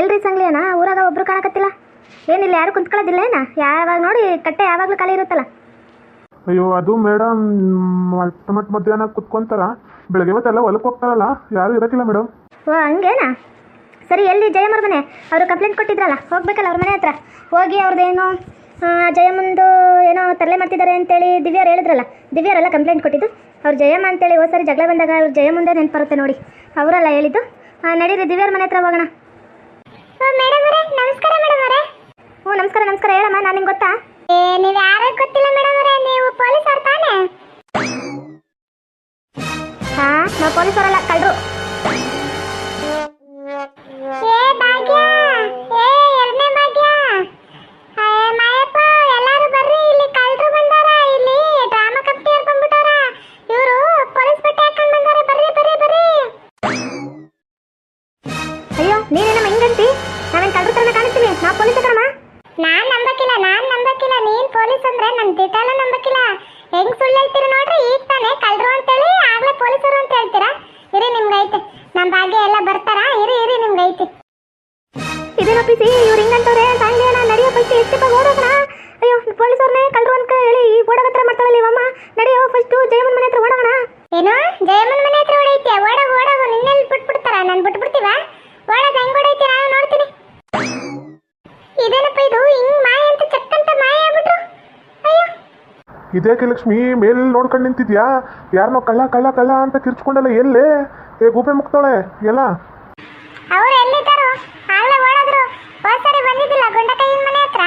ಎಲ್ರಿ ಸಂಗ್ಲಿಯನ? ಊರಾಗ ಒಬ್ರು ಕಾಣಕತ್ತಿಲ್ಲ. ಏನಿಲ್ಲ ಯಾರು ಕುಂತ್ಕೊಳ್ಳೋದಿಲ್ಲ ಏನ? ಯಾವಾಗ ನೋಡಿ ಕಟ್ಟೆ ಯಾವಾಗಲೂ ಖಾಲಿ ಇರುತ್ತಲ್ಲ. ಅಯ್ಯೋ ಅದು ಮೇಡಮ್ ಮತ್ತೆ ಮತ್ತೆ ಮಧ್ಯಾಹ್ನ ಕುತ್ಕೊಂತಾರ. ಬೆಳಗ್ಗೆ ಹೊತ್ತೆಲ್ಲ ಹೊಲಕ್ಕೆ ಹೋಗ್ತಾರಲ್ಲ ಯಾರು ಇರಕ್ಕಿಲ್ಲ ಮೇಡಮ್ ಓ ಹಂಗೇನಾ? ಸರಿ ಎಲ್ಲಿ ಜಯಮ್ಮರ ಮನೆ ಅವರು ಕಂಪ್ಲೇಂಟ್ ಕೊಟ್ಟಿದ್ರಲ್ಲ ಹೋಗ್ಬೇಕಲ್ಲ ಅವ್ರ ಮನೆ ಹತ್ರ. ಹೋಗಿ ಅವ್ರದ್ದೇನೋ ಜಯಮ್ಮಂದು ಏನೋ ತರಲೆ ಮಾಡ್ತಿದ್ದಾರೆ ಅಂತೇಳಿ ದಿವ್ಯಾರು ಹೇಳಿದ್ರಲ್ಲ. ದಿವ್ಯಾರೆಲ್ಲ ಕಂಪ್ಲೇಂಟ್ ಕೊಟ್ಟಿದ್ದು. ಅವ್ರು ಜಯಮ್ಮ ಅಂತೇಳಿ ಹೋದ ಸರಿ ಜಗಳ ಬಂದಾಗ ಅವ್ರು ಜಯಮ್ಮಂದೇ ನೆನಪು ಬರುತ್ತೆ ನೋಡಿ. ಅವರೆಲ್ಲ ಹೇಳಿದ್ದು. ನಡೀರಿ ದಿವ್ಯಾರ ಮನೆ ಹತ್ರ ಹೋಗೋಣ. ಮೇಡಮ್ ನಮಸ್ಕಾರ ಮೇಡಮ್ ಅವರೇ. ಹ್ಞೂ ನಮಸ್ಕಾರ ನಮಸ್ಕಾರ. ಹೇಳಮ್ಮ, ನಾನು ನಿಮ್ಗೆ ಗೊತ್ತಾ? ಏ, ನೀವು ಯಾರು ಗೊತ್ತಿಲ್ಲ ಮೇಡಮ್ ಭಾಗ್ಯ ಎಲ್ಲ ಬರ್ತಾರ? ಇರಿ ಇರಿ ನಿಮ್ಗೈತೆ ಇದೇನ ಪಿಸಿ ಇವ್ರು ಹಿಂಗಂತವ್ರೆ ಸಾಂಗ್ಲಿಯನ ನಡೆಯೋ ಫಸ್ಟ್ ಎಷ್ಟು ಓಡೋಣ ಅಯ್ಯೋ ಪೊಲೀಸವ್ರನ್ನೇ ಕಳ್ಳರು ಅಂತ ಹೇಳಿ ಈ ಓಡೋಗತ್ರ ಮಾಡ್ತಾಳಲ್ಲ ಇವಮ್ಮ ನಡೆಯೋ ಫಸ್ಟ್ ಜಯಮನ್ ಮನೆ ಹತ್ರ ಓಡೋಣ. ಏನು? ಜಯಮನ್ ಮನೆ ಹತ್ರ ಓಡೈತೆ ಓಡೋಗು ಓಡೋಗು ನಿನ್ನೆಲ್ಲಿ ಬಿಟ್ಬಿಡ್ತಾರ? ನಾನು ಬಿಟ್ಬಿಡ್ತೀವ? ಓಡೋದು ಹೆಂಗ್ ಓಡೈತೆ? ಇದೇಕೆ ಲಕ್ಷ್ಮಿ, ಮೇಲೆ ನೋಡ್ಕೊಂಡು ನಿಂತಿದ್ಯಾ? ಯಾರನ್ನೋ ಕಳ್ಳ ಕಳ್ಳ ಕಳ್ಳ ಅಂತ ಕಿರ್ಚ್ಕೊಂಡಲ್ಲ ಎಲ್ಲೇ? ಏ, ಗೂಬೆ ಮುಕ್ತಾಳೆ ಎಲ್ಲ ಅವ್ರು ಎಲ್ಲಿದ್ದಾರೋ ಆಗ್ಲೇ ಓಡೋದ್ರು ಹೋದ್ ಸರಿ ಬಂದಿದ್ದಿಲ್ಲ ಗುಂಡಕೈಯಿನ ಮನೆ ಹತ್ರ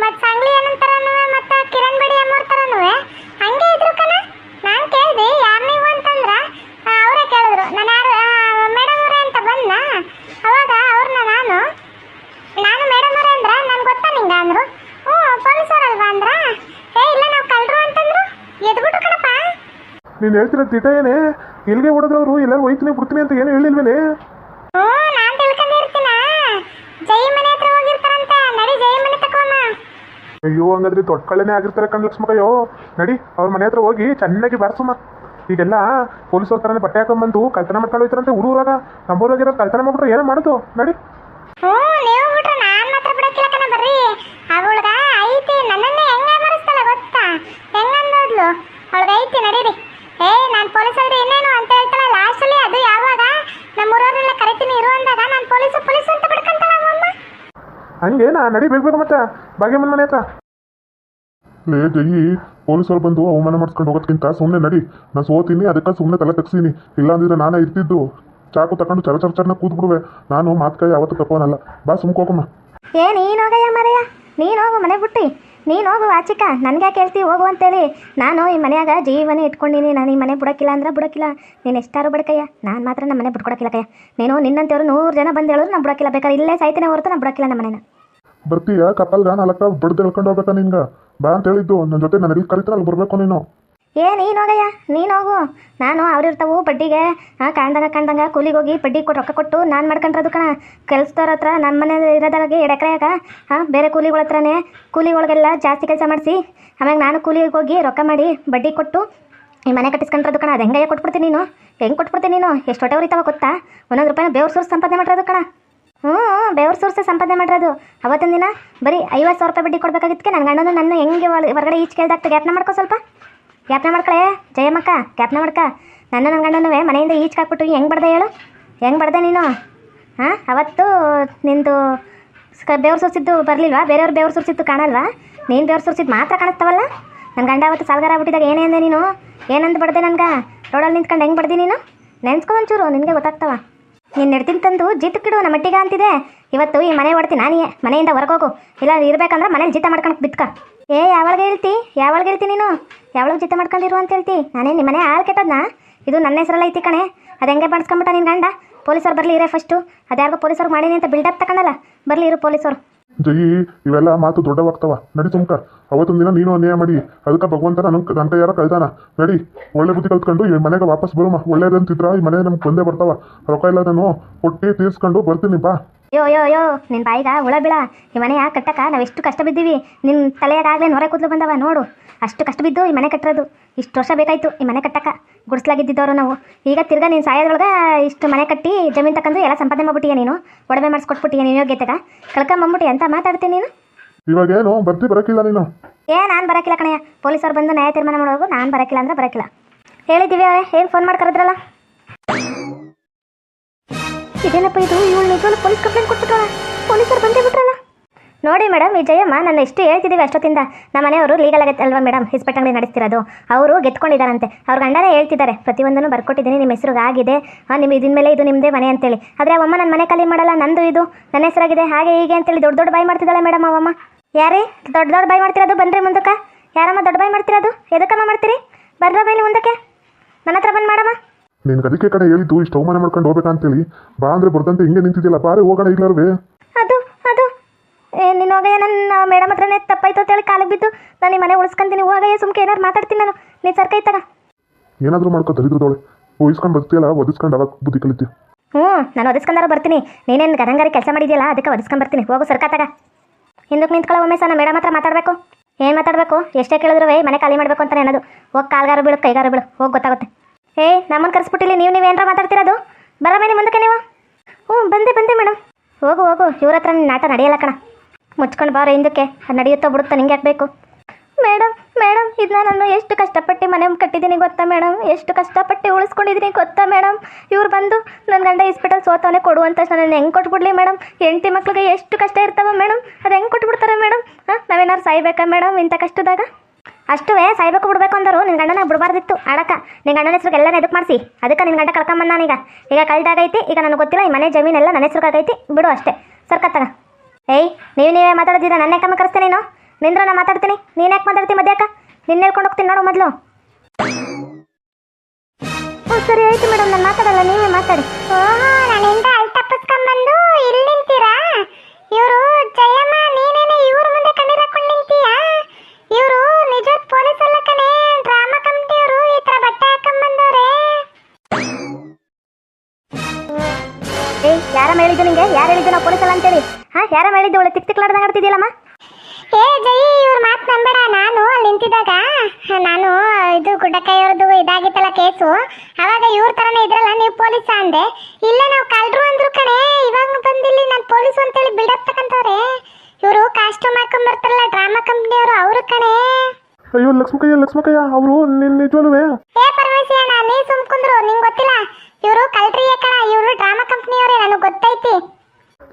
ಮತ್ ಸಂಗ್ಲಿ ಏನಂತಾರನು ಮತ್ತ ಕಿರಣ್ ಬಡಿ ಅಮ್ಮೋರ್ ತರನು ಹಂಗೆ ಇದ್ರು ಕಣ ನಾನ್ ಕೇಳ್ದೆ ಯಾರ್ ನೀವು ಅಂತಂದ್ರ ಆ, ಅವ್ರೇ ಕೇಳಿದ್ರು ನಾನು ಯಾರು ಮೇಡಮ್ ಅವರೇ ಅಂತ ಬಂದ ಅವಾಗ ಅವ್ರನ್ನ ನಾನು ನಾನು ಮೇಡಮ್ ಅವರೇ ಅಂದ್ರ ನನ್ ಗೊತ್ತಾ ನಿಂಗ ಅಂದ್ರು ಹ್ಞೂ ಪೊಲೀಸ್ ಅವರಲ್ವಾ ಅಂದ್ರ ಏ ಇಲ್ಲ ನಾವು ಕಳ್ರು ಅಂತಂದ್ರು ಎದ್ಬಿಟ್ಟು ಕಣಪ್ಪ ನೀನು ಹೇಳ್ತಿರೋ ತಿಟ ಏನೇ? ಎಲ್ಲಿಗೆ ಅವರು ಎಲ್ಲರೂ ಹೋಯ್ತೀನಿ ಬಿಡ್ತೀನಿ ಅಂತ ಏನು ಹೇಳಿಲ್ವೇನೆ? ಅಯ್ಯೋ ಹಂಗಾದ್ರೆ ದೊಡ್ಡ ಕಳ್ಳನೇ ಆಗಿರ್ತಾರೆ ಕಣ್ ಲಕ್ಷ್ಮಕ್ಕಯ್ಯೋ ನಡಿ ಅವ್ರ ಮನೆ ಹತ್ರ ಹೋಗಿ ಚೆನ್ನಾಗಿ ಬಾರಿಸುಮ್ಮ ಈಗೆಲ್ಲ ಪೊಲೀಸವ್ರ ಥರನೇ ಬಟ್ಟೆ ಹಾಕೊಂಡ್ಬಂದು ಕಳ್ತನ ಮಾಡ್ಕೊಂಡು ಹೋಯ್ತಾರಂತೆ ಊರೂರಾಗ ನಮ್ಮೂರಾಗಿರೋ ಕಳ್ತನ ಮಾಡ್ಬಿಟ್ರೆ ಏನೋ ಮಾಡೋದು? ನಡಿ. ಅವಳ್ಗ ಐತಿ ನನ್ನನ್ನೇ ಹೆಂಗ ಮರಿಸ್ತಾಳ ಗೊತ್ತಾ? ಹೆಂಗಂದೋದ್ಲು ಅವಳ್ಗ ಐತಿ ನಡೀರಿ. ಏ ನಾನು ಪೊಲೀಸ್ ಅಂದ್ರೆ ಇನ್ನೇನು ಅಂತ ಹೇಳ್ತಾಳ. ಲಾಸ್ಟ್ ಅಲ್ಲಿ ಅದು ಯಾವಾಗ? ನಮ್ಮ ಊರವ್ರನ್ನೆಲ್ಲ ಕರಿತೀನಿ ಇರು ಅಂದಾಗ ನಾನು ಪೊಲೀಸ್ ಪೊಲೀಸ್ ಅಂತ ಬಿಡ್ಕಂತಾಳ ಅಮ್ಮ. ಹಂಗೇನಾ ನಡಿ ಬಿಡ್ಬೇಕು ಬೇಗ ಮತ್ತೆ ಭಾಗ್ಯಮ್ಮನ ಮನೆ ಹತ್ರ. ಲೇ ಜಯಿ ಪೊಲೀಸರು ಬಂದು ಅವಮಾನ ಮಾಡಿಸ್ಕೊಂಡು ಹೋಗೋದ್ಕಿಂತ ಸುಮ್ಮನೆ ನಡಿ. ನಾನು ಸೋತೀನಿ ಅದಕ್ಕೆ ಸುಮ್ಮನೆ ತಲೆ ತಗ್ಸೀನಿ. ಇಲ್ಲಾಂದಿದ್ರೆ ನಾನೇ ಇರ್ತಿದ್ದು. ಚಾಕು ತಗೊಂಡು ಚರ ಚರ ಚರ್ನ ಕೂತ್ಬಿಡುವೆ. ನಾನು ಮಾತ್ಕಾಯಿ ಯಾವತ್ತೂ ತಪ್ಪೋನಲ್ಲ. ಬಾ ಸುಮ್ಕೋಕಮ್ಮ ಏ ನೀನು ಹೋಗಯ್ಯ ಮರೆಯ ನೀನು ಹೋಗು ಮನೆ ಬಿಟ್ಟು. ನೀನು ಹೋಗು ಆಚಿಕ ನನಗೆ ಕೇಳ್ತಿ ಹೋಗು ಅಂತೇಳಿ. ನಾನು ಈ ಮನೆಯಾಗ ಜೀವನ ಇಟ್ಕೊಂಡಿನಿ ನಾನು ಈ ಮನೆ ಬಿಡೋಕ್ಕಿಲ್ಲ ಅಂದ್ರೆ ಬಿಡೋಕ್ಕಿಲ್ಲ. ನೀನು ಎಷ್ಟಾರು ಬಿಡಕಯ್ಯ? ನಾನು ಮಾತ್ರ ನಮ್ಮ ಮನೆ ಬಿಟ್ಕೊಡಕ್ಕಿಲ್ಲ ಕಯ್ಯ. ನೀನು ನಿನ್ನಂತೇವ್ರು ನೂರು ಜನ ಬಂದು ಹೇಳಿದ್ರು ನಾನು ಬಿಡೋಕ್ಕಿಲ್ಲ. ಬೇಕಾದ್ರೆ ಇಲ್ಲೇ ಸಾಯ್ತೀನಿ ಹೊರತು ನಾನು ಬಿಡೋಕ್ಕಿಲ್ಲ ನಮ್ಮ ಮನೇನ. ಬರ್ತೀಯ? ಕಪಲ್ಗ ನಾಲ್ಕ ಬಡ್ದು ಹೇಳ್ಕೊಂಡು ಹೋಗ್ಬೇಕಾ ನಿನ್ಗ? ಬಾ ಅಂತ ಹೇಳಿದ್ದು ನನ್ನ ಜೊತೆ ನಾನು ಎಲ್ಲಿ ಕರಿತಾರೆ, ಅಲ್ಲಿ ಬರಬೇಕು ನೀನು. ಏ ನೀನು ಹೋಗಯ್ಯ? ನೀನು ಹೋಗು. ನಾನು ಅವ್ರಿರ್ತಾವು ಬಡ್ಡಿಗೆ ಕಾಣ್ದಂಗ ಕಾಣ್ದಂಗ ಕೂಲಿಗೆ ಹೋಗಿ ಬಡ್ಡಿ ಕೊಟ್ಟು ರೊಕ್ಕ ಕೊಟ್ಟು ನಾನು ಮಾಡ್ಕೊಂಡ್ರದು ಕಣ. ಕೆಲ್ಸದವ್ರ ಹತ್ರ ನಮ್ಮ ಮನೆ ಇರೋದಾಗೆ ಎರಡು ಹಾಂ ಬೇರೆ ಕೂಲಿಗಳ ಹತ್ರನೇ. ಕೂಲಿಗಳಿಗೆಲ್ಲ ಜಾಸ್ತಿ ಕೆಲಸ ಮಾಡಿಸಿ. ಆಮೇಲೆ ನಾನು ಕೂಲಿಗೆ ಹೋಗಿ ರೊಕ್ಕ ಮಾಡಿ ಬಡ್ಡಿ ಕೊಟ್ಟು ಈ ಮನೆ ಕಟ್ಟಿಸ್ಕೊಂಡ್ರದು ಕಣ. ಅದು ಹೆಂಗೆ ಕೊಟ್ಬಿಡ್ತೀನಿ ನೀನು? ಹೆಂಗೆ ಕೊಟ್ಬಿಡ್ತೀನಿ ನೀನು? ಎಷ್ಟು ಹೊಟ್ಟೆ ಉರಿತಾವ ಗೊತ್ತಾ? ಒಂದೊಂದು ರೂಪಾಯಿನ ಬೇವ್ರ ಸೋರ್ಸ್ ಸಂಪಾದನೆ ಮಾಡಿರೋದು ಕಣ. ಹ್ಞೂ ಬೇವ್ರ ಸೋರ್ಸೆ ಸಂಪಾದನೆ ಮಾಡಿರೋದು. ಅವತ್ತಿನ ದಿನ ಬರೀ ಐವತ್ತು ಸಾವಿರ ರೂಪಾಯಿ ಬಡ್ಡಿ ಕೊಡ್ಬೇಕಾಗಿದ್ದಕ್ಕೆ ನನ್ನ ಗಂಡನ ನನ್ನ ಹೆಂಗೆ ಹೊರಗಡೆ ಈಚೆ ಕೇಳ್ದಾಗ್ತದೆ ಗ್ಯಾಪ್ನ ಮಾಡ್ಕೋ ಸ್ವಲ್ಪ. ಗ್ಯಾಪ್ನ ಮಾಡ್ಕಳೆ? ಜಯಮ್ಮಕ್ಕ ಜ್ಞಾಪನೆ ಮಾಡ್ಕ? ನನ್ನ ನನ್ನ ಗಂಡನೂ ಮನೆಯಿಂದ ಈಚ್ ಹಾಕ್ಬಿಟ್ಟು ಹೆಂಗೆ ಬಡ್ದೆ ಹೇಳು? ಹೆಂಗೆ ಬಡ್ದೆ ನೀನು? ಹಾಂ, ಅವತ್ತು ನಿಂದು ಬೇವ್ರು ಸುರಿಸಿದ್ದು ಬರಲಿಲ್ವಾ? ಬೇರೆಯವ್ರು ಬೇವ್ರು ಸುರಿಸಿದ್ದು ಕಾಣಲ್ವಾ? ನೀನು ಬೇವ್ರು ಸುರಿಸಿದ್ದು ಮಾತ್ರ ಕಾಣಿಸ್ತಾವಲ್ಲ ನನ್ನ ಗಂಡ ಅವತ್ತು ಸಾಲ್ಗಾರ ಆಗ್ಬಿಟ್ಟಿದಾಗ ಏನೇ ಅಂದೆ ನೀನು? ಏನಂದು ಬಡ್ದೆ ನನ್ಗೆ? ರೋಡಲ್ಲಿ ನಿಂತ್ಕೊಂಡು ಹೆಂಗೆ ಬಡ್ದಿ ನೀನು? ನೆನ್ಸ್ಕೊ ಒಂಚೂರು, ನಿನಗೆ ಗೊತ್ತಾಗ್ತವ. ನೀನು ನೆಡ್ತೀನಿ ತಂದು ಜೀತಕ್ಕಿಡು ನಮ್ಮ ಮಟ್ಟಿಗೆ ಅಂತಿದೆ. ಇವತ್ತು ಈ ಮನೆ ಹೊಡ್ತೀನಿ ನಾನಿಯೇ ಮನೆಯಿಂದ ಹೊರಗೋಗು ಇಲ್ಲ ಇರಬೇಕಂದ್ರೆ ಮನೇಲಿ ಜೀತ ಮಾಡ್ಕೊಂಡು ಬಿತ್ಕ. ಏ ಯಾವಾಗ ಹೇಳ್ತಿ? ಯಾವಾಗ ಹೇಳ್ತಿ ನೀನು? ಯಾವಾಗ ಜೀತ ಮಾಡ್ಕೊಂಡಿರು ಅಂತ ಹೇಳ್ತಿ? ನಾನೇ ನಿಮ್ಮ ಮನೆ ಆಳ್ ಕೆಟ್ಟದ್ನಾ? ಇದು ನನ್ನ ಹೆಸರಲ್ಲ ಐತಿ ಕಣೆ. ಅದು ಹೆಂಗೆ ಬಡಿಸ್ಕೊಂಬಿಟ್ಟ ನಿನ್ನ ಗಂಡ? ಪೊಲೀಸರು ಬರಲಿ, ಇರೇ ಫಸ್ಟು ಅದ್ಯಾರಿಗೂ ಪೊಲೀಸರು ಮಾಡೀನಿ ಅಂತ ಬಿಲ್ಡಪ್ ತಗೊಂಡಲ್ಲ ಬರಲಿ, ಇರು ಪೊಲೀಸರು ಜಯಿ, ಇವೆಲ್ಲ ಮಾತು ದೊಡ್ಡವಾಗ್ತವ ನಡಿ ಸುಮ್ಕ ಅವತ್ತೊಂದು ದಿನ ನೀನು ಅನ್ಯಾಯ ಮಾಡಿ. ಅದಕ್ಕೆ ಭಗವಂತ ನನ್ನ ನನ್ನ ಕೈಯಾರ ಕಳ್ದಾನ. ನಡಿ, ಒಳ್ಳೆ ಬುದ್ಧಿ ಕಲ್ತ್ಕೊಂಡು ಈ ಮನೆಗೆ ವಾಪಸ್ ಬರುಮ. ಒಳ್ಳೇದಂತಿದ್ರ ಈ ಮನೆ ನಮ್ಗೆ ಬಂದೇ ಬರ್ತಾವ. ರೊಕ್ಕ ಇಲ್ಲ ನಾನು ಕೊಟ್ಟು ತೀರ್ಸ್ಕೊಂಡು ಬರ್ತೀನಿ ಬಾ. ಯೋ ಯೋ ಯೋ ನಿನ್ನ ಬಾಯಿಗ ಹುಳ ಬೀಳ. ಈ ಮನೆಯ ಕಟ್ಟಕ್ಕ ನಾವು ಎಷ್ಟು ಕಷ್ಟ ಬಿದ್ದೀವಿ. ನಿನ್ನ ತಲೆಯಾಗಲೇ ನೊರೆ ಕೂದಲು ಬಂದವ ನೋಡು. ಅಷ್ಟು ಕಷ್ಟ ಬಿದ್ದು ಈ ಮನೆ ಕಟ್ಟಿರೋದು. ಇಷ್ಟು ವರ್ಷ ಬೇಕಾಯ್ತು ಈ ಮನೆ ಕಟ್ಟಕ. ಗುಡಿಸ್ಲಾಗಿದ್ದಿದ್ದವರು ನಾವು. ಈಗ ತಿರ್ಗಾ ನೀನು ಸಾಯೋದ್ರೊಳಗೆ ಇಷ್ಟು ಮನೆ ಕಟ್ಟಿ ಜಮೀನ್ ತಕ್ಕಂದು ಎಲ್ಲ ಸಂಪಾದನೆ ಮಾಡ್ಬಿಟ್ಟಿಯ ನೀನು. ಒಡವೆ ಮಾಡಿಸ್ಕೊಟ್ಬಿಟ್ಟಿಯ ನೀನು ಯೋಗ್ಯತೆಗ ಕಳ್ಕೊಂಬಂದ್ಬಿಟ್ಟಿ ಅಂತ ಮಾತಾಡ್ತೀನಿ ನೀನು? ಇವಾಗೇನು ಬರ್ತಿ ಬರೋಕ್ಕಿಲ್ಲ ನೀನು. ಏ ನಾನು ಬರೋಕ್ಕಿಲ್ಲ ಕಣಯ್ಯ. ಪೊಲೀಸರು ಬಂದು ನ್ಯಾಯ ತೀರ್ಮಾನ ಮಾಡೋದು ನಾನು ಬರೋಕ್ಕಿಲ್ಲ ಅಂದ್ರೆ ಬರೋಕ್ಕಿಲ್ಲ ಹೇಳಿದ್ದೀವಿ ಅವರೇ ಏನು ಫೋನ್ ಮಾಡಿ ಕರೆದ್ರಲ್ಲ ಇದೇನಪ್ಪ ಇದು? ಇವಳು ನಿಜ ಪೊಲೀಸ್ ಕಂಪ್ಲೇಂಟ್ ಕೊಟ್ಬಿಟ್ರಲ್ಲ ಪೊಲೀಸರು ಬಂದೇ ಬಿಟ್ರಲ್ಲ? ನೋಡಿ ಮೇಡಮ್ ಈ ಜಯಮ್ಮ ನಾನು ಎಷ್ಟು ಹೇಳ್ತಿದ್ದೀವಿ ಅಷ್ಟೊತ್ತಿಂದ. ನಮ್ಮ ಮನೆಯವರು ಲೀಗಲ್ ಆಗುತ್ತೆ ಅಲ್ವಾ ಮೇಡಮ್ ಹಿಸ್ಪೆಟ್ ಅಂಗಡಿ ನಡೆಸ್ತಿರೋದು. ಅವರು ಗೆದ್ಕೊಂಡಿದ್ದಾರಂತೆ. ಅವ್ರ ಗಂಡನೇ ಹೇಳ್ತಿದ್ದಾರೆ. ಪ್ರತಿಯೊಂದನ್ನು ಬರ್ಕೊಟ್ಟಿದ್ದೀನಿ. ನಿಮ್ಮ ಹೆಸರು ಆಗಿದೆ. ಹಾಂ ನಿಮ್ಮ ಇದಿನ ಮೇಲೆ ಇದು ನಿಮ್ಮದೇ ಮನೆ ಅಂತೇಳಿ. ಆದರೆ ಅವಮ್ಮ ನನ್ನ ಮನೆ ಖಾಲಿ ಮಾಡಲ್ಲ, ನಂದು ಇದು. ನನ್ನ ಹೆಸರಾಗಿದೆ. ಹಾಗೆ ಹೀಗೆ ಅಂತೇಳಿ ದೊಡ್ಡ ದೊಡ್ಡ ಬಾಯಿ ಮಾಡ್ತಿದ್ದಾಳೆ ಮೇಡಮ್ ಅವಮ್ಮ. ಯಾರೇ? ದೊಡ್ಡ ದೊಡ್ಡ ಬಾಯಿ ಮಾಡ್ತಿರೋದು? ಬನ್ರಿ ಮುಂದಕ್ಕೆ? ಯಾರಮ್ಮ ದೊಡ್ಡ ಬಾಯಿ ಮಾಡ್ತಿರೋದು? ಎದಕ್ಕಮ್ಮ ಮಾಡ್ತೀರಿ? ಬರ್ರ ಮೇಲೆ ಮುಂದಕ್ಕೆ? ನನ್ನ ಹತ್ರ ಬಂದು ಮಾಡಮ್ಮ. ನಿನ್ಗೆ ಅದಕ್ಕೆ ಕಡೆ ಹೇಳಿದ್ದು ಇಷ್ಟು ಅವಮಾನ ಮಾಡ್ಕೊಂಡು ಹೋಗ್ಬೇಕಂತೇಳಿ ಬಾ ಅಂದ್ರೆ ಬರ್ದಂತೆ ಹಿಂಗೆ ನಿಂತಿದ್ಯಲ್ಲ ಬಾರೆ ಹೋಗೋಣ ಇಲ್ಲಾರ್ವೆ ಅದು ಅದು. ಏ ನೀನು ಹೋಗಯ್ಯ ನನ್ನ ಮೇಡಮ್ ಹತ್ರನೇ ತಪ್ಪಾಯ್ತು ಅಂತೇಳಿ ಕಾಲಿಗೆ ಬಿದ್ದು ನಾನು ನಿಮ್ಮ ಮನೆ ಉಳಿಸ್ಕೊಂತೀನಿ. ಹೋಗಯ್ಯ ಸುಮ್ಕೆ ಏನಾರು ಮಾತಾಡ್ತೀನಿ ನಾನು. ನೀ ಸರ್ಕೈತಾಗ ಏನಾದರೂ ಮಾಡ್ಕೋ ದರಿದ್ರದೊಳೆ. ಉಯಿಸ್ಕೊಂಡು ಬರ್ತೀಯಲ್ಲ ಒದಿಸ್ಕೊಂಡು ಅವಾಗ ಬುದ್ಧಿ ಕಲಿತೀವಿ ಹ್ಞೂ ನಾನು ಒದಿಸ್ಕೊಂಡಾರ ಬರ್ತೀನಿ. ನೀನೇನು ಗರಂಗಾರಿ ಕೆಲಸ ಮಾಡಿದ್ಯಲ್ಲ ಅದಕ್ಕೆ ಒದಿಸ್ಕೊಂಡು ಬರ್ತೀನಿ. ಹೋಗು ಸರ್ಕಾತಾಗ ಹಿಂದಕ್ಕೆ ನಿಂತ್ಕೊಳ್ಳೋ ಒಮ್ಮೆ ಸಹ ಮೇಡಮ್ ಹತ್ರ ಮಾತಾಡಬೇಕು. ಏನು ಮಾತಾಡಬೇಕು? ಎಷ್ಟೇ ಕೇಳಿದ್ರು ಮನೆ ಖಾಲಿ ಮಾಡಬೇಕು ಅಂತಾನೆ ಅನ್ನೋದು. ಹೋಗಿ ಕಾಲ್ಗಾರ ಬೀಳು ಕೈಗಾರ ಬೀಳು. ಹೋಗಿ ಗೊತ್ತಾಗುತ್ತೆ. ಏ ನಮ್ಮನ್ನು ಕರೆಸ್ಬಿಟ್ಟಿಲ್ಲ ನೀವು ನೀವೇನಾರ ಮಾತಾಡ್ತಿರೋದು? ಬರೋ ಮುಂದಕ್ಕೆ ನೀವು. ಹ್ಞೂ, ಬಂದೆ ಬಂದೆ ಮೇಡಮ್. ಹೋಗು ಹೋಗು, ಇವ್ರ ಹತ್ರ ನಾಟ ನಡೆಯಲ್ಲ ಕಣ. ಮುಚ್ಕೊಂಡು ಬಾರ ಹಿಂದಕ್ಕೆ. ಅದು ನಡೆಯುತ್ತೋ ಬಿಡುತ್ತೋ ನಿಂಗೆ ಹಾಕಬೇಕು ಮೇಡಮ್ ಮೇಡಮ್ ಇದನ್ನ ನಾನು ಎಷ್ಟು ಕಷ್ಟಪಟ್ಟು ಮನೆ ಕಟ್ಟಿದ್ದೀನಿ ಗೊತ್ತಾ ಮೇಡಮ್? ಎಷ್ಟು ಕಷ್ಟಪಟ್ಟು ಉಳಿಸ್ಕೊಂಡಿದ್ದೀನಿ ಗೊತ್ತಾ ಮೇಡಮ್? ಇವ್ರು ಬಂದು ನನ್ನ ಗಂಡ ಹಾಸ್ಪಿಟಲ್ ಸೋತವನೇ ಕೊಡುವಂತ ನಾನು ಹೆಂಗೆ ಕೊಟ್ಬಿಡ್ಲಿ ಮೇಡಮ್? ಹೆಂಡತಿ ಮಕ್ಳಿಗೆ ಎಷ್ಟು ಕಷ್ಟ ಇರ್ತಾವ ಮೇಡಮ್? ಅದು ಹೆಂಗೆ ಕೊಟ್ಬಿಡ್ತಾರೆ ಮೇಡಮ್? ಹಾಂ ನಾವೇನಾದ್ರು ಸಾಯ್ಬೇಕಾ ಮೇಡಮ್ ಇಂಥ ಕಷ್ಟದಾಗ? ಅಷ್ಟುವೇ ಸಾಯ್ಬೇಕು ಬಿಡ್ಬೇಕು ಅಂದರು. ನಿನ್ನ ಗಂಡನ ಬಿಡಬಾರ್ದಿತ್ತು. ಅಡಕ ನಿನ್ನ ಗಂಡನ ಹೆಸರು ಎಲ್ಲ ಎದಕ್ಕೆ ಮಾಡಿಸಿ. ಅದಕ್ಕೆ ನಿನ್ನ ಗಂಡ ಕಳ್ಕೊಂಬಂದ ನಾನೀಗ ಈಗ. ಕಳ್ದಾಗೈತಿ, ಈಗ ನನಗೆ ಗೊತ್ತಿಲ್ಲ, ಈ ಮನೆ ಜಮೀನೆಲ್ಲ ನನ್ನ ಹೆಸರುಗಾಗೈತಿ ಬಿಡು ಅಷ್ಟೇ. ಸರ್ಕತ್ತಾಗ ಏಯ್, ನೀವು ನೀವೇ ಮಾತಾಡ್ತಿದ್ದ ನನ್ನ ಯಾಕಮ್ಮ ಕರೆಸ್ತೇನೆ ನೀನು? ನಿಂದ್ರ ನಾ ಮಾತಾಡ್ತೀನಿ. ನೀನು ಯಾಕೆ ಮಾತಾಡ್ತೀನಿ ಮಧ್ಯಾಕ ನಿನ್ನ ಹೇಳ್ಕೊಂಡು ಹೋಗ್ತೀನಿ ನೋಡು ಮೊದಲು. ಸರಿ ಆಯ್ತು ಮೇಡಮ್, ನಾನು ಮಾತಾಡಲ್ಲ, ನೀವೇ ಮಾತಾಡಿ. ಓಹೋ ನನ್ನಿಂದ ಅಲ್ಲಿ ತಪ್ಪಿಸ್ಕೊಂಡ್ಬಂದು ಇಲ್ಲಿ ನಿಂತೀರಾ? ಇವರು ಯಾರ ಹೇಳಿದ್ದು ಒಳ್ಳೆ ತಿಕ್ ತಿಕ್ಲಾಡ್ದಂಗೆ ಆಡ್ತಿದ್ಯಲ್ಲಮ್ಮ? ಏ ಜಯಿ ಇವ್ರ ಮಾತ್ ನಂಬೇಡ. ನಾನು ಅಲ್ಲಿ ನಿಂತಿದ್ದಾಗ ನಾನು ಇದು ಗುಡ್ಡಕೈಯವ್ರದ್ದು ಇದಾಗಿತ್ತಲ್ಲ ಕೇಸು. ಅವಾಗ ಇವ್ರ ತರನೇ ಇದ್ರಲ್ಲ ನೀವು ಪೊಲೀಸ್ ಅಂದೆ? ಇಲ್ಲ ನಾವು ಕಳ್ರು ಅಂದ್ರು ಕಣೆ. ಇವಾಗ ಬಂದಿಲ್ಲಿ ನಾನು ಪೊಲೀಸ್ ಅಂತೇಳಿ ಬಿಲ್ಡಪ್ ತಕಂತವ್ರೆ. ಇವರು ಕಾಸ್ಟ್ಯೂಮ್ ಹಾಕೊಂಡ್ ಬರ್ತಾರಲ್ಲ ಡ್ರಾಮಾ ಕಂಪ್ನಿಯವರು ಅವರು ಕಣೆ. ಅಯ್ಯೋ ಲಕ್ಷ್ಮಕಯ್ಯ ಲಕ್ಷ್ಮಕಯ್ಯ ಅವರು ನಿನ್ನ ನಿಜವಲ್ವೇ ಏ ಪರಮೇಶಿ ಅಣ್ಣ ನೀ ಸುಮ್ಕುಂದ್ರು ನಿಮಗೆ ಗೊತ್ತಿಲ್ಲ? ಇವರು ಕಳ್ರಿ ಕಣ ಇವರು ಡ್ರಾಮಾ ಕಂಪ್ನಿಯವರೇ ನನಗೆ ಗೊತ್ತೈತಿ.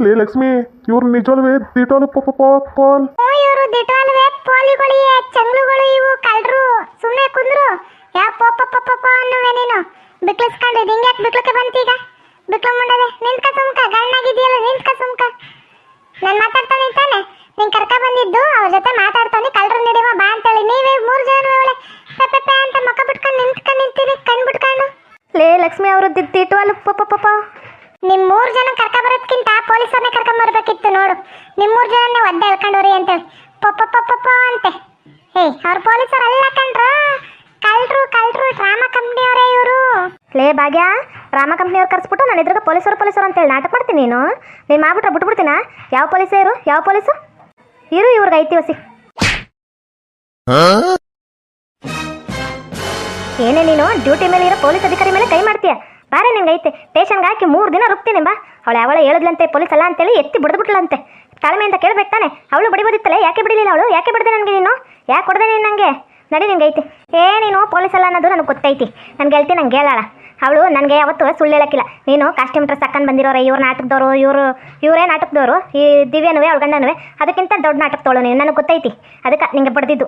ಲೇ ಲಕ್ಷ್ಮಿ ಇವ್ರು ನಿಜವಲ್ವೇ ದಿಟೋಲು ಪಪ ಪಾಲ್. ಓ ಇವರು ದಿಟವಾಲ್ವೇ ಪೋಲಿಗಳು ಈ ಚಂಗ್ಳುಗಳು ಇವು ಕಳ್ರು. ಸುಮ್ಮನೆ ಕುಂದ್ರು. ಯಾ ಪೋಪ ಪಪ್ಪ ಪಪ್ಪ ಅನ್ನುವೆ ನೀನು. ಬಿಕ್ಲಿಸ್ಕೊಂಡು ಹಿಂಗೆ ಯಾಕೆ ಬಿಕ್ಳಕ್ಕೆ ಬಂತೀಗ ಬಿಕ್ಲ ಮುಂಡದೆ ನಿಂತ್ಕ ಸುಮ್ಕ ಗಣ್ಣಾಗಿದೆಯಲ್ಲ ನಿಂತ್ಕ ಸುಮ್ಕ. ನಾನು ಮಾತಾಡ್ತಾನೆ ತಾನೆ ನೀನ್ ಕರ್ಕ ಬಂದಿದ್ದು ಅವ್ರ ಜೊತೆ ಮಾತಾಡ್ತಾನೆ ಕಳ್ರು ನಡೆಯುವ ಬಾ ಅಂತೇಳಿ. ನೀವೇ ಮೂರು ಜನ ಒಳ್ಳೆ ಪೆ ಅಂತ ಮಕ್ಕ ಬಿಟ್ಕೊಂಡು ನಿಂತ್ಕೊಂಡು ನಿಂತೀರಿ ಕಣ್ ಬಿಟ್ಕೊಂಡು. ಲೇ ಲಕ್ಷ್ಮಿ ಅವರು ದಿಟ್ಟು ಅಲ್ಲಿ ಪಪ್ಪ ಪಪ್ಪ ನಿಮ್ ಮೂರ್ ಜನ ಕರ್ಕ ಬರೋದ್ಕಿಂತ ಪೊಲೀಸರನ್ನ ಕರ್ಕೊಂಡ್ ಬರ್ಬೇಕಿತ್ತು ನೋಡು. ನಿಮ್ಮೂರ್ ಮೂರ್ ಜನನೇ ಒದ್ದೆ ಹೇಳ್ಕೊಂಡವ್ರಿ ಅಂತೇಳಿ. ಪಪ್ಪ ಪಪ್ಪ ಪಪ್ಪ ಅಂತೆ. ಏಯ್ ಅವ್ರ ಪೊಲೀಸರು ಅಲ್ಲ ಕಣ್ರು. ಕಳ್ರು ಕಳ್ರು ಡ್ರಾಮಾ ಕಂಪ್ನಿಯವರೇ ಇವರು. ಲೇ ಭಾಗ್ಯ ರಾಮ ಕಂಪ್ನಿಯವ್ರು ಕರೆಸ್ಬಿಟ್ಟು ನಾನು ಎದುರುಗ ಪೊಲೀಸರು ಪೊಲೀಸರು ಅಂತೇಳಿ ನಾಟಕ ಮಾಡ್ತೀನಿ ನೀನು. ನೀನು ಮಾಡ್ಬಿಟ್ರೆ ಬಿಟ್ಬಿಡ್ತೀನ? ಯಾವ ಪೊಲೀಸೇ ಇರು ಯಾವ ಪೊಲೀಸು? ಇರು ಇವ್ರಿಗೆ ಐತಿ ವಸಿ. ಏನೇ ನೀನು ಡ್ಯೂಟಿ ಮೇಲೆ ಇರೋ ಪೊಲೀಸ್ ಅಧಿಕಾರಿ ಮೇಲೆ ಕೈ ಮಾಡ್ತೀಯ? ಬಾರೆ ನಿಂಗೈತೆ ಐತೆ. ಸ್ಟೇಷನ್ಗೆ ಹಾಕಿ ಮೂರು ದಿನ ರುಬ್ತೀನಿ ಬಾ. ಅವಳು ಅವಳ ಹೇಳಿದ್ಲಂತೆ ಪೊಲೀಸ್ ಅಲ್ಲ ಅಂತೇಳಿ ಎತ್ತಿ ಬಿಡ್ಬಿಟ್ಲಂತೆ ತಾಳ್ಮೆಯಿಂದ ಕೇಳ್ಬೇಕು ತಾನೆ. ಅವಳು ಬಡಿಬೋದಿತ್ತಲ್ಲ, ಯಾಕೆ ಬಿಡಲಿಲ್ಲ ಅವಳು? ಯಾಕೆ ಬಿಡದೆ ನನಗೆ ನೀನು? ಯಾಕೆ ಕೊಡದೆ ನೀನು ನನಗೆ ನಡಿ ನಿಂಗೆ ಏ ನೀನು ಪೊಲೀಸ್ ಅಲ್ಲ ಅನ್ನೋದು ನನಗೆ ಗೊತ್ತೈತಿ. ನನ್ನ ಗೆಲ್ತಿ ನಂಗೆ ಹೇಳಾಳ ಅವಳು ನನಗೆ ಯಾವತ್ತು ಸುಳ್ಳು ಹೇಳಕ್ಕಿಲ್ಲ. ನೀನು ಕಾಸ್ಟ್ಯೂಮ್ ಡ್ರೆಸ್ ಹಾಕೊಂಡು ಬಂದಿರೋರೆ, ಇವ್ರು ನಾಟಕದವರು, ಇವರು, ಇವರೇ ನಾಟಕದವರು, ಈ ದಿವ್ಯನುವೆ, ಅವಳ ಗಂಡನುವೆ, ಅದಕ್ಕಿಂತ ದೊಡ್ಡ ನಾಟಕದವಳು ನೀನು. ನನಗೆ ಗೊತ್ತೈತಿ. ಅದಕ್ಕೆ ನಿಂಗೆ ಬಡ್ದಿದ್ದು.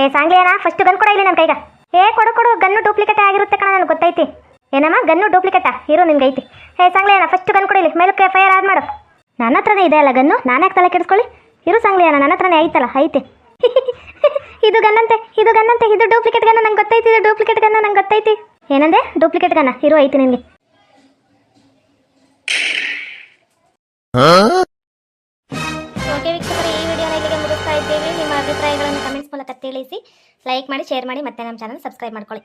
ಏ ಸಾಂಗ್ಲಿಯನ? ಫಸ್ಟ್ ಗನ್ ಕೊಡ ಇಲ್ಲಿ ನನ್ನ ಕೈಗ. ಏ ಕೊಡು ಕೊಡು. ಗನ್ನು ಡೂಪ್ಲಿಕೇಟ್ ಆಗಿರುತ್ತೆ ಕಣ, ನನಗೆ ಗೊತ್ತೈತಿ. ಏನಮ್ಮ, ಗನ್ನು ಡೂಪ್ಲಿಕೇಟಾ ಇರು, ನಿನ್ಗೆ ಐತಿ. ಸಾಂಗ್ಲಿ ಅಣ್ಣ ಫಸ್ಟ್ ಗನ್ ಕೊಡಿಲಿ. ಮೇಲಕ್ಕೆ ಫೈರ್ ಆರ್ ಆದ್ ಮಾಡು. ನನ್ನ ಹತ್ರನೇ ಇದೆ ಅಲ್ಲ ಗನ್ನು? ನಾನು ಯಾಕೆ ತಲೆ ಕೆಡಿಸ್ಕೊಳ್ಳಿ? ಇರು ಅಣ್ಣ, ನನ್ನ ಹತ್ರನೇ ಐತಲ್ಲ, ಐತೆ. ಇದು ಗನ್ನಂತೆ ಇದು ಗನ್ನಂತೆ, ಇದು ಡೂಪ್ಲಿಕೇಟ್ ಗನ್ನ ನಂಗೆ ಗೊತ್ತೈತಿ, ಇದು ಡೂಪ್ಲಿಕೇಟ್ ಗನ್ನ ನಂಗೆ ಗೊತ್ತೈತಿ. ಏನಂದೆ? ಡೂಪ್ಲಿಕೇಟ್ ಗನ್ನ. ಇರು, ಐತಿ ನಿಮಗೆ ಓಕೆ ವೀಕ್ಷಕರೇ ಮುಗಿಸ್ತಾ ಇದ್ದೀವಿ. ನಿಮ್ಮ ಅಭಿಪ್ರಾಯಗಳನ್ನು ಕಮೆಂಟ್ಸ್ ಮೂಲಕ ತಿಳಿಸಿ ಲೈಕ್ ಮಾಡಿ ಶೇರ್ ಮಾಡಿ, ಮತ್ತೆ ನಮ್ಮ ಚಾನಲ್ ಸಬ್ಸ್ಕ್ರೈಬ್ ಮಾಡ್ಕೊಳ್ಳಿ.